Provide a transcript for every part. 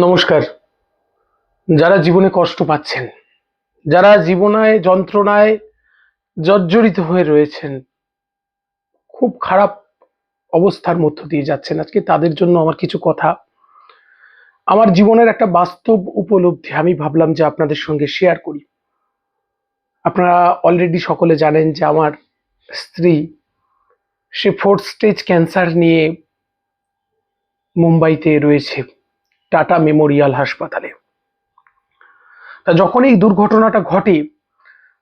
নমস্কার। যারা জীবনে কষ্ট পাচ্ছেন, যারা জীবনায়, যন্ত্রণায় জর্জরিত হয়ে রয়েছেন, খুব খারাপ অবস্থার মধ্য দিয়ে যাচ্ছেন আজকে, তাদের জন্য আমার কিছু কথা। আমার জীবনের একটা বাস্তব উপলব্ধি আমি ভাবলাম যে আপনাদের সঙ্গে শেয়ার করি। আপনারা অলরেডি সকলে জানেন যে আমার স্ত্রী, সে ফোর্থ স্টেজ ক্যান্সার নিয়ে মুম্বাইতে রয়েছে। টাটা মেমোরিয়াল হাসপাতালে। তা যখন এই দুর্ঘটনাটা ঘটে,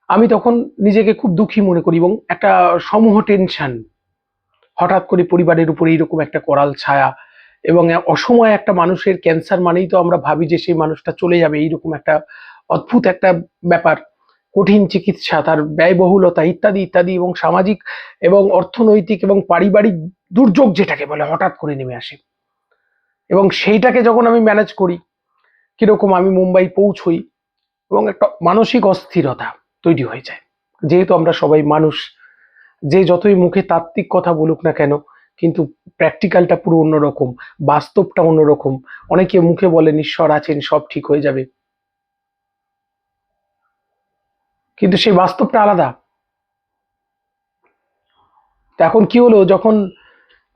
আমি তখন নিজেকে খুব দুঃখী মনে করি এবং একটা সমূহ টেনশন হঠাৎ করে পরিবারের উপরে এইরকম একটা করাল ছায়া এবং অসময়ে একটা মানুষের ক্যান্সার মানেই তো আমরা ভাবি যে সেই মানুষটা চলে যাবে, এইরকম একটা অদ্ভুত একটা ব্যাপার। কঠিন চিকিৎসা, তার ব্যয়বহুলতা ইত্যাদি ইত্যাদি এবং সামাজিক এবং অর্থনৈতিক এবং পারিবারিক দুর্যোগ যেটাকে বলে, হঠাৎ করে নেমে আসে। এবং সেইটাকে যখন আমি ম্যানেজ করি, কীরকম আমি মুম্বাই পৌঁছই এবং একটা মানসিক অস্থিরতা তৈরি হয়ে যায়। যেহেতু আমরা সবাই মানুষ, যে যতই মুখে তাত্ত্বিক কথা বলুক না কেন, কিন্তু প্র্যাকটিক্যালটা পুরো অন্যরকম, বাস্তবটা অন্যরকম। অনেকে মুখে বলেন, ঈশ্বর আছেন, সব ঠিক হয়ে যাবে। কিন্তু সেই বাস্তবটা আলাদা। এখন কি হলো? যখন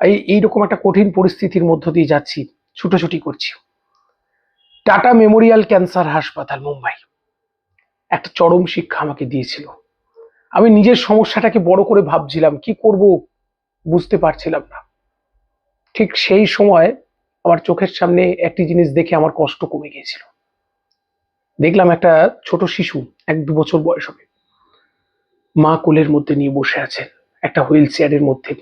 এই, এইরকম একটা কঠিন পরিস্থিতির মধ্য দিয়ে যাচ্ছি ছুটোছুটি করছি। টাটা মেমোরিয়াল ক্যান্সার হাসপাতাল, মুম্বাই। একটা চরম শিক্ষা আমাকে দিয়েছিল। আমি নিজের সমস্যাটাকে বড় করে ভাবছিলাম, কি করব বুঝতে পারছিলাম না। ঠিক সেই সময় আমার চোখের সামনে একটি জিনিস দেখে আমার কষ্ট কমে গিয়েছিল। দেখলাম একটা ছোট শিশু, এক দু বছর বয়স হবে। মা কোলের মধ্যে নিয়ে বসে আছেন, একটা হুইল চেয়ারের মধ্যে।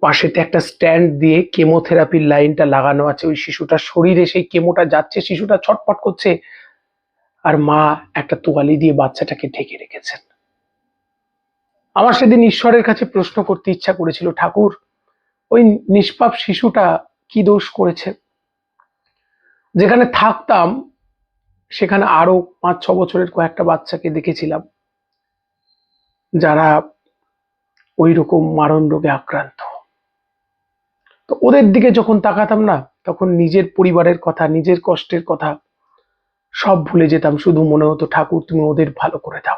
পাশেতে একটা স্ট্যান্ড দিয়ে কেমোথেরাপির লাইনটা লাগানো আছে। ওই শিশুটার শরীরে সেই কেমোটা যাচ্ছে, শিশুটা ছটপট করছে। আর মা একটা তোয়ালি দিয়ে বাচ্চাটাকে ঢেকে রেখেছেন। আমার সেদিন ঈশ্বরের কাছে প্রশ্ন করতে ইচ্ছা করেছিল, ঠাকুর, ওই নিষ্পাপ শিশুটা কি দোষ করেছে? যেখানে থাকতাম, সেখানে আরও পাঁচ ছ বছরের কয়েকটা বাচ্চাকে দেখেছিলাম, যারা ওই রকম মারণ রোগে আক্রান্ত। তো ওদের দিকে যখন তাকাতাম না, তখন নিজের পরিবারের কথা, নিজের কষ্টের কথা সব ভুলে যেতাম। শুধু মনে হতো, ঠাকুর, তুমি ওদের ভালো করে দাও।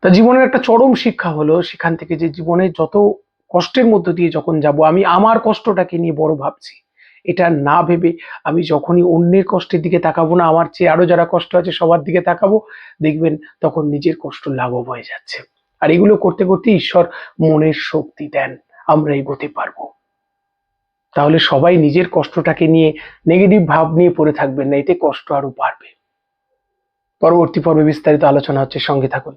তা জীবনের একটা চরম শিক্ষা হলো, সেখান থেকে যে জীবনে যত কষ্টের মধ্য দিয়ে যখন যাব, আমি আমার কষ্টটাকে নিয়ে বড় ভাবছি। এটা না ভেবে আমি যখনই অন্যের কষ্টের দিকে তাকাবো না, আমার চেয়ে আরও যারা কষ্ট আছে সবার দিকে তাকাবো, দেখবেন তখন নিজের কষ্ট লাঘব হয়ে যাচ্ছে। আর এগুলো করতে করতে ঈশ্বর মনের শক্তি দেন, আমরা এগোতে পারব। তাহলে সবাই নিজের কষ্টটাকে নিয়ে নেগেটিভ ভাব নিয়ে পড়ে থাকবেন না, এতে কষ্ট আরও বাড়বে। পরবর্তী পর্বে বিস্তারিত আলোচনা হচ্ছে, সঙ্গে থাকুন।